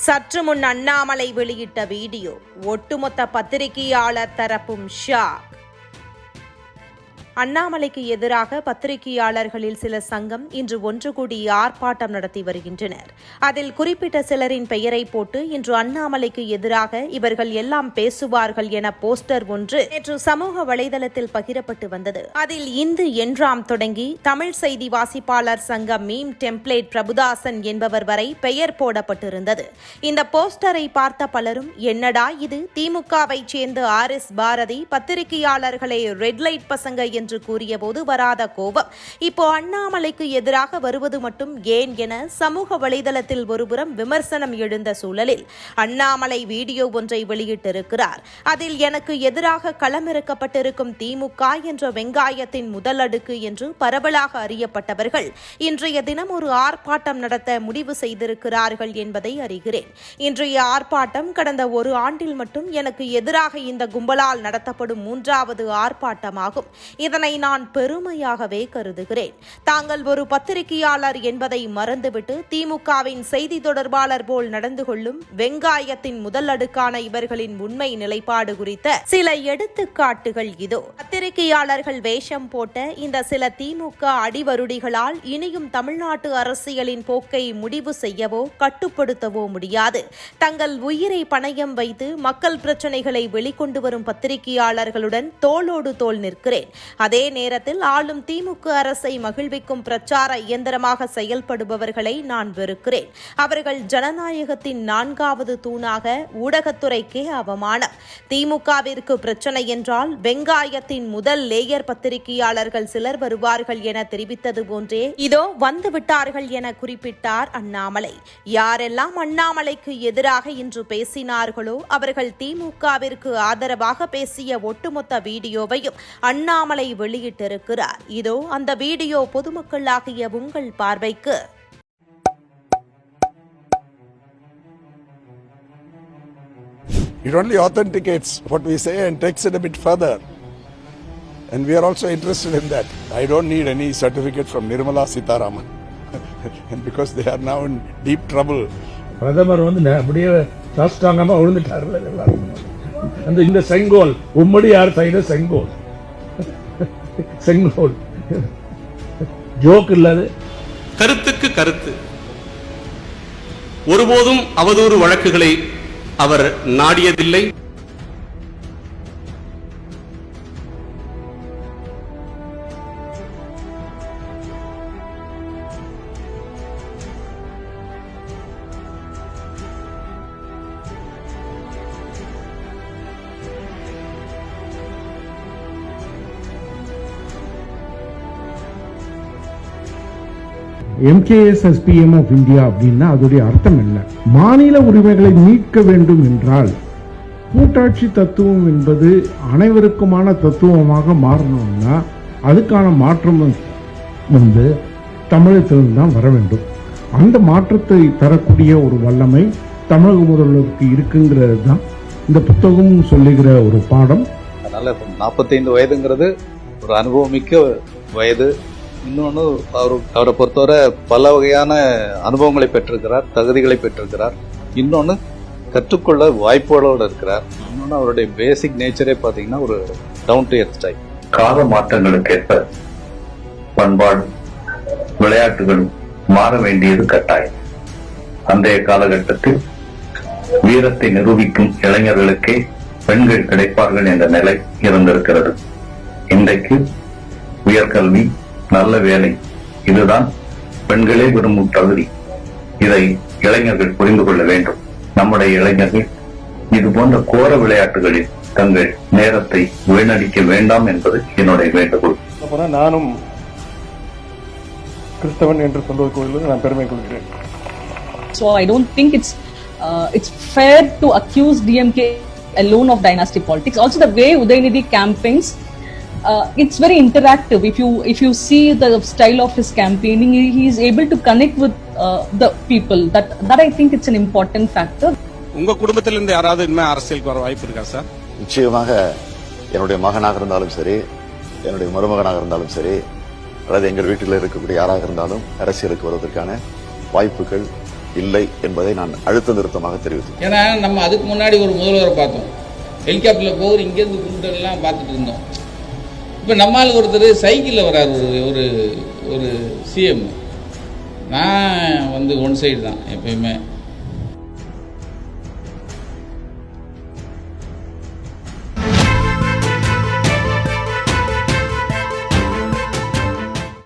சற்று முன் அண்ணாமலை வெளியிட்ட வீடியோ ஒட்டுமொத்த பத்திரிகையாளர் தரப்பும் ஷாக் அண்ணாமலைக்கு எதிராக பத்திரிகையாளர்களில் சில சங்கம் இன்று ஒன்று கூடி ஆர்ப்பாட்டம் நடத்தி வருகின்றனர். அதில் குறிப்பிட்ட சிலரின் பெயரை போட்டு இன்று அண்ணாமலைக்கு எதிராக இவர்கள் எல்லாம் பேசுவார்கள் என போஸ்டர் ஒன்று நேற்று சமூக வலைதளத்தில் பகிரப்பட்டு வந்தது. அதில் இந்து என்றாம் தொடங்கி தமிழ் செய்தி வாசிப்பாளர் சங்க மீம் டெம்ப்ளேட் பிரபுதாசன் என்பவர் வரை பெயர் போடப்பட்டிருந்தது. இந்த போஸ்டரை பார்த்த பலரும் என்னடா இது? திமுகவை சேர்ந்த ஆர் எஸ் பாரதி பத்திரிகையாளர்களை ரெட் லைட் பசங்க என்று என்று கூறியபோது வராத கோபம். இப்போ அண்ணாமலைக்கு எதிராக வருவது மட்டும் ஏன் என சமூக வலைதளத்தில் ஒருபுறம் விமர்சனம் எழுந்த சூழலில் அண்ணாமலை வீடியோ ஒன்றை வெளியிட்டிருக்கிறார். அதில் எனக்கு எதிராக களமிறக்கப்பட்டிருக்கும் திமுக என்ற வெங்காயத்தின் முதல் அடுக்கு என்று பரவலாக அறியப்பட்டவர்கள் இன்றைய தினம் ஒரு ஆர்ப்பாட்டம் நடத்த முடிவு செய்திருக்கிறார்கள் என்பதை அறிகிறேன். இன்றைய ஆர்ப்பாட்டம் கடந்த ஒரு ஆண்டில் மட்டும் எனக்கு எதிராக இந்த கும்பலால் நடத்தப்படும் மூன்றாவது ஆர்ப்பாட்டமாகும். இதன் நான் பெருமையாகவே கருதுகிறேன். தாங்கள் ஒரு பத்திரிகையாளர் என்பதை மறந்துவிட்டு திமுகவின் செய்தி தொடர்பாளர் போல் நடந்து கொள்ளும் வெங்காயத்தின் முதல் அடுக்கான இவர்களின் உண்மை நிலைப்பாடு குறித்த சில எடுத்துக்காட்டுகள் இதோ. பத்திரிகையாளர்கள் வேஷம் போட்ட இந்த சில திமுக அடிவருடிகளால் இனியும் தமிழ்நாட்டு அரசியலின் போக்கை முடிவு செய்யவோ கட்டுப்படுத்தவோ முடியாது. தங்கள் உயிரை பணயம் வைத்து மக்கள் பிரச்சனைகளை வெளிக்கொண்டு வரும் பத்திரிகையாளர்களுடன் தோளோடு தோள் நிற்கிறேன். அதே நேரத்தில் ஆளும் திமுக அரசை மகிழ்விக்கும் பிரச்சார இயந்திரமாக செயல்படுபவர்களை நான் வெறுக்கிறேன். அவர்கள் ஜனநாயகத்தின் நான்காவது தூணாக ஊடகத்துறைக்கே அவமானம். திமுகவிற்கு பிரச்சனை என்றால் வெங்காயத்தின் முதல் லேயர் பத்திரிகையாளர்கள் சிலர் வருவார்கள் என தெரிவித்தது போன்றே இதோ வந்துவிட்டார்கள் என குறிப்பிட்டார் அண்ணாமலை. யாரெல்லாம் அண்ணாமலைக்கு எதிராக இன்று பேசினார்களோ அவர்கள் திமுகவிற்கு ஆதரவாக பேசிய ஒட்டுமொத்த வீடியோவையும் அண்ணாமலை வெளியிட்டிருக்கிறார் இதோ அந்த வீடியோ பொதுமக்களாகிய உங்கள் பார்வைக்கு It only authenticates what we say and takes it a bit further. And we are also interested in that. I don't need any certificate from Nirmala Sitaraman. and because they are now in deep trouble. பிரதமர் வந்து அப்படியே சாஸ்தாங்கமா விழுந்துட்டாருல எல்லாரும் அந்த இந்த செங்கோல் உம்மடியார் செய்த செங்கோல் செங்கோல். ஜோக் இல்லாது கருத்துக்கு கருத்து. ஒருபோதும் அவதூறு வழக்குகளை அவர் நாடியதில்லை. எம்கேஎஸ்எஸ்பிஎம் ஆஃப் இந்தியா அப்படின்னா அதோடைய அர்த்தம் என்ன? மாநில உரிமைகளை மீட்க வேண்டும் என்றால் கூட்டாட்சி தத்துவம் என்பது அனைவருக்குமான தத்துவமாக மாறணும்னா அதுக்கான மாற்றம் வந்து தமிழகத்திலிருந்து தான் வர வேண்டும். அந்த மாற்றத்தை தரக்கூடிய ஒரு வல்லமை தமிழக முதல்வருக்கு இருக்குங்கிறது தான் இந்த புத்தகம் சொல்லுகிற ஒரு பாடம். அதனால நாற்பத்தைந்து வயதுங்கிறது ஒரு அனுபவமிக்க வயது. இன்னொன்று அவர் அவரை பொறுத்தவரை பல வகையான அனுபவங்களை பெற்றிருக்கிறார் தகுதிகளை பெற்றிருக்கிறார். இன்னொன்று கற்றுக்கொள்ள வாய்ப்புகளோடு இருக்கிறார். இன்னொன்று அவருடைய பேசிக் நேச்சரே பார்த்தீங்கன்னா ஒரு டவுன் டு எர்த் டைப் கால மாற்றங்களுக்கு ஏற்ப பண்பாடு விளையாட்டுகள் மாற வேண்டியது கட்டாயம். அன்றைய காலகட்டத்தில் வீரத்தை நிரூபிக்கும் இளைஞர்களுக்கே பெண்கள் கிடைப்பார்கள் என்ற நிலை இருந்திருக்கிறது. இன்றைக்கு உயர்கல்வி நல்ல வேலை. இதுதான் பெண்களே விரும்பும் தகுதி. இதை இளைஞர்கள் புரிந்து கொள்ள வேண்டும். நம்முடைய இளைஞர்கள் இது போன்ற கோர விளையாட்டுகளில் தங்கள் நேரத்தை வீணடிக்க வேண்டாம் என்பது என்னுடைய வேண்டுகோள். அப்புறம் நானும் கிறிஸ்தவன் என்று சொல்வது கோயிலில் நான் பெருமை கொள்கிறேன். So I don't think it's uh, it's fair to accuse DMK alone of dynasty politics. Also, the way Udaynidhi campaigns, uh, it's very interactive. If you if you see the style of his campaigning, he, he is able to connect with uh, the people. That that I think it's an important factor. உங்க குடும்பத்திலிருந்து யாராவது இனிமே அரசியலுக்கு வர வாய்ப்பு இருக்கா sir நிச்சயமாக என்னுடைய மகனாக இருந்தாலும் சரி என்னுடைய மருமகனாக இருந்தாலும் சரி அல்லது எங்கள் வீட்டில் இருக்கக்கூடிய யாராக இருந்தாலும் அரசியலுக்கு வருவதற்கான வாய்ப்புகள் இல்லை என்பதை நான் அழுத்த நிறுத்தமாக தெரிவித்தேன் ஏன்னா நம்ம அதுக்கு முன்னாடி ஒரு முதல்வரை பார்த்தோம் ஹெலிகாப்டரில் போகிற இங்கேருந்து குண்டெல்லாம் பார்த்துட்டு இருந்தோம் இப்போ நம்மால் ஒருத்தர் சைக்கிளில் வரார் ஒரு ஒரு ஒரு சிஎம் நான் வந்து ஒன் சைடு தான் எப்பயுமே.